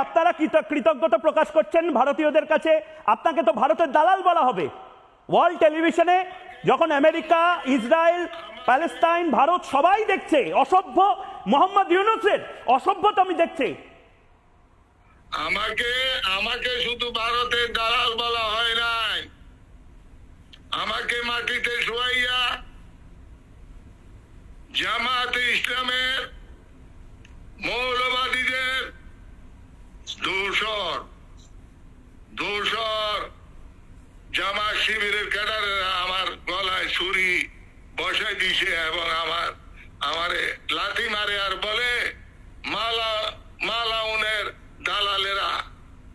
আপনারা কৃতজ্ঞতা প্রকাশ করছেন ভারতীয়দের কাছে। আপনাকে তো ভারতের দালাল বলা হবে। ওয়ার্ল্ড টেলিভিশনে যখন আমেরিকা, ইসরায়েল, প্যালেস্তাইন, ভারত সবাই দেখছে, অসভ্য মোহাম্মদ ইউনুসের অসভ্যতমি দেখছে। আমাকে আমাকে শুধু ভারতের দালাল বলা হয় নাই। আমাকে মাটিতে শুয়াইয়া জামাত ইসলামের শিবিরের ক্যাডারেরা আমার গলায় ছুরি বসাই দিছে এবং আমার, আমারে লাথি মারে আর বলে, মালা মালাউনের দালালেরা,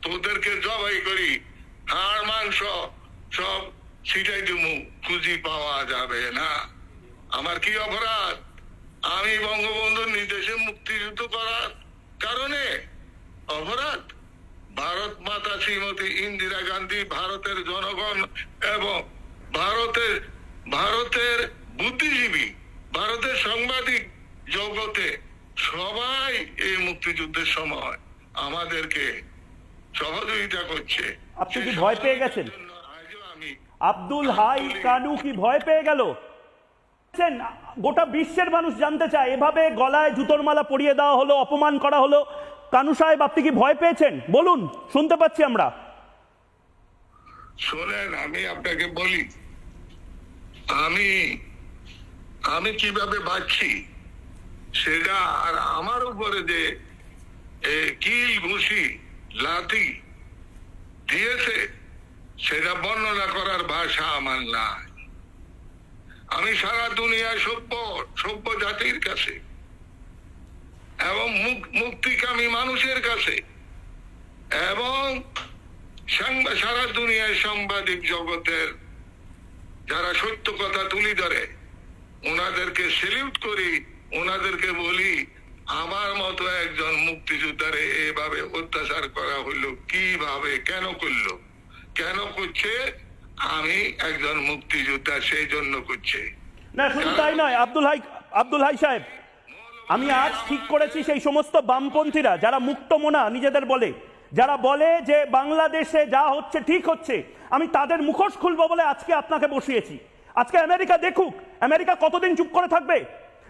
তোদেরকে জবাই করি, হাড়, মাংস সব ছিটাই দিমু, খুঁজি পাওয়া যাবে না। আমার কি অপরাধ? আমি বঙ্গবন্ধুর নির্দেশে মুক্তিযুদ্ধ করার কারণে অপরাধ? ভারত মাতা শ্রীমতী ইন্দিরা গান্ধী ভারতের জনগণ এবং ভারতের ভারতের বুদ্ধিজীবী ভারতের সাংবাদিক জগতে সবাই এই মুক্তিযুদ্ধের সময় আমাদেরকে সহযোগিতা করছে। আপনি কি ভয় পেয়ে গেছেন? আব্দুল হাই কানু কি ভয় পেয়ে গেল? গোটা বিশ্বের মানুষ জানতে চায় এভাবে গলায় জুতোর মালা পরিয়ে দেওয়া হলো অপমান করা হলো। কানু সাহেব আপনি কি ভয় পেয়েছেন? বলুন শুনতে পাচ্ছি আমরা। শোনেন, আমি আপনাকে বলি, আমি আমি কীভাবে বাঁচছি সেটা আর আমার উপরে যে কিল ঘুষি, লাথি দিয়েছে, সেটা বর্ণনা করার ভাষা আমার নাই। আমি সারা দুনিয়ায় সভ্য সভ্য জাতির কাছে এবং মুক- মুক্তিকামী মানুষের কাছে এবং সারা দুনিয়ায় সাংবাদিক জগতের যারা সত্য কথা তুলি ধরে, ওনাদেরকে সেলিউট করি, ওনাদেরকে বলি, আমার মতো একজন মুক্তিযোদ্ধারে এভাবে অত্যাচার করা হইল কীভাবে, কেন করল? কেন করছে? আমি একজন মুক্তিযোদ্ধা সেই জন্য করছে। না, শুধু তাই নয়, আব্দুল হাই আব্দুল হাই সাহেব, আমি আজ ঠিক করেছি সেই সমস্ত বামপন্থীরা, যারা মুক্ত মোনা নিজেদের বলে যারা বলে যে বাংলাদেশে যা হচ্ছে, ঠিক হচ্ছে, আমি তাদের মুখোশ খুলবো বলে আজকে আপনাকে বসিয়েছি। আজকে আমেরিকা দেখুক, আমেরিকা কতদিন চুপ করে থাকবে?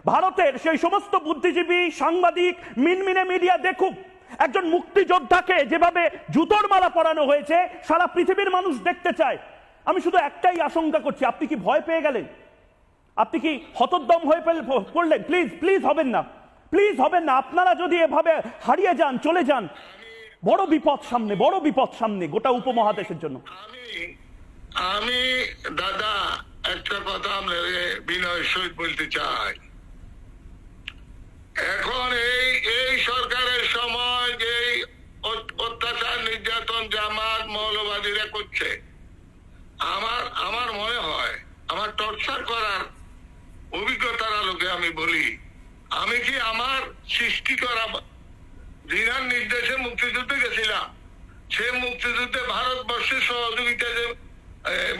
ভারতের সেই সমস্ত বুদ্ধিজীবী, সাংবাদিক, মিনমিনে মিডিয়া দেখুক। একজন মুক্তিযোদ্ধাকে যেভাবে জুতোর মালা পরানো হয়েছে, সারা পৃথিবীর মানুষ দেখতে চায়। আমি শুধু একটাই আশঙ্কা করছি, আপনি কি ভয় পেয়ে গেলেন? আপনি কি হতোদ্যম হয়ে পড়লেন? প্লিজ প্লিজ হবেন না। প্লিজ হবেন না। আপনারা যদি এভাবে হারিয়ে যান, চলে যান। বড় বিপদ সামনে, বড় বিপদ সামনে গোটা উপমহাদেশের জন্য। আমি দাদা, একটা কথা বিনয় সহিত বলতে চাই। এখন এই এই সরকারের সময় যে অত- অত্যাচার, নির্যাতন জামাত মৌলবাদীরা করছে, আমার আমার মনে হয়, আমার টর্চার করার অভিজ্ঞতার আলোকে আমি বলি, আমি কি আমার সৃষ্টি করা জিনার নির্দেশে মুক্তিযুদ্ধে গেছিলাম। সে মুক্তিযুদ্ধে ভারতবর্ষের সহযোগিতা যে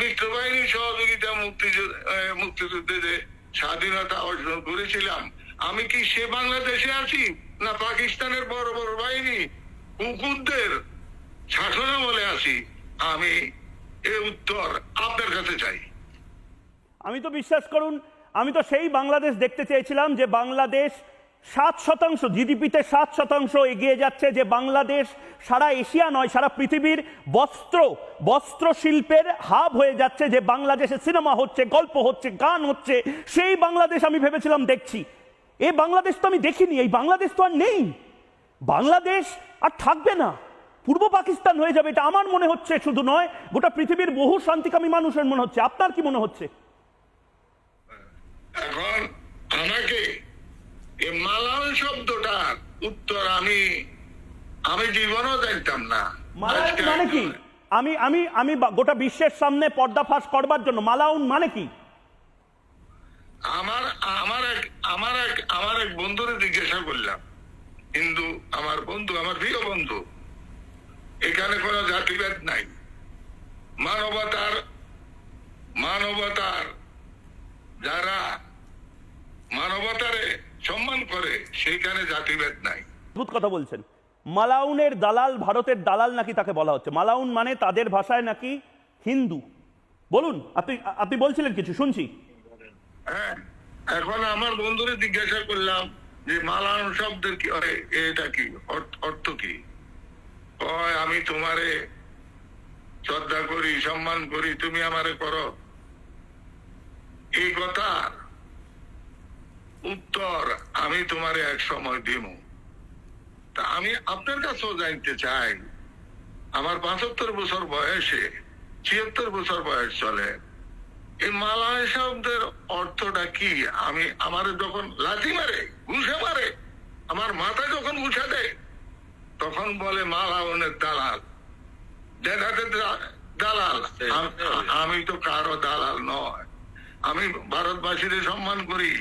মিত্র বাহিনীর সহযোগিতা মুক্তিযুদ্ধ মুক্তিযুদ্ধে যে স্বাধীনতা অর্জন করেছিলাম। আমি কি সে বাংলাদেশে আছি না পাকিস্তানের বড় বড় বাহিনী? কুকুরদের শাসনামলে আছি। আমি এ উত্তর আপনার কাছে চাই। আমি তো বিশ্বাস করুন, আমি তো সেই বাংলাদেশ দেখতে চেয়েছিলাম যে বাংলাদেশ সাত শতাংশ, জিডিপিতে সাত শতাংশ এগিয়ে যাচ্ছে যে বাংলাদেশ সারা এশিয়া নয়, সারা পৃথিবীর বস্ত্র বস্ত্র শিল্পের হাব হয়ে যাচ্ছে যে বাংলাদেশে সিনেমা হচ্ছে, গল্প হচ্ছে, গান হচ্ছে, সেই বাংলাদেশ আমি ভেবেছিলাম দেখছি। এই বাংলাদেশ তো আমি দেখিনি, এই বাংলাদেশ তো আর নেই। বাংলাদেশ আর থাকবে না। পূর্ব পাকিস্তান হয়ে যাবে, এটা আমার মনে হচ্ছে শুধু নয়, গোটা পৃথিবীর বহু শান্তিকামী মানুষের মনে হচ্ছে। আপনার কি মনে হচ্ছে? এখন এই মালাউন শব্দটার উত্তর আমি আমি জীবনও জানতাম না। মালাউন মানে কি? আমি আমি আমি গোটা বিশ্বের সামনে পর্দাফাশ করবার জন্য মালাউন মানে কি? আমার আমার এক আমার এক আমার এক বন্ধুরে জিজ্ঞাসা করলাম হিন্দু আমার বন্ধু আমার প্রিয় বন্ধু এখানে কোনো জাতিভেদ নাই। মানবতার মানবতার যারা মানবতারে সম্মান করে সেইখানে জাতিভেদ নাই। অদ্ভুত কথা বলছেন। মালাউনের দালাল ভারতের দালাল নাকি তাকে বলা হচ্ছে? মালাউন মানে তাদের ভাষায় নাকি হিন্দু। বলুন আপনি আপনি বলছিলেন কিছু শুনছি। হ্যাঁ এখন আমার বন্ধুরে জিজ্ঞাসা করলাম যে মালান শব্দের কি এটা কি অর্থ- কি? আমি তোমারে শ্রদ্ধা করি সম্মান করি তুমি আমারে করো। এই কথা উত্তর আমি তোমারে এক সময় দিব তা আমি আপনার কাছেও জানতে চাই, আমার পঁচাত্তর বছর বয়সে, ছিয়াত্তর বছর বয়স চলে। এই মালায় শব্দের অর্থটা কি? আমি আমার যখন লাঠি মারে, ঘুষে মারে, আমার মাথা যখন ঘুষা দেয়, তখন বলে মালাউনের দালাল। দেখাতে দালাল আমি তো কারও দালাল নয়। আমি ভারতবাসীদের সম্মান করি।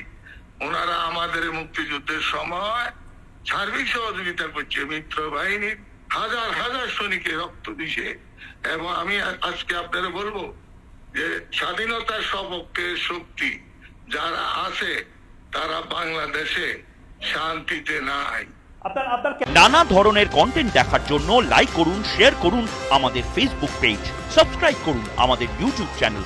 ওনারা আমাদের মুক্তিযুদ্ধের সময় সার্বিক সহযোগিতা করছে মিত্র বাহিনীর হাজার হাজার সৈনিকের রক্ত দিছে। এবং আমি আজকে আপনারা বলব যে স্বাধীনতার সপক্ষে শক্তি যারা আছে তারা বাংলাদেশে শান্তিতে নাই। নানা ধরনের কন্টেন্ট দেখার জন্য লাইক করুন শেয়ার করুন আমাদের ফেসবুক পেজ সাবস্ক্রাইব করুন আমাদের ইউটিউব চ্যানেল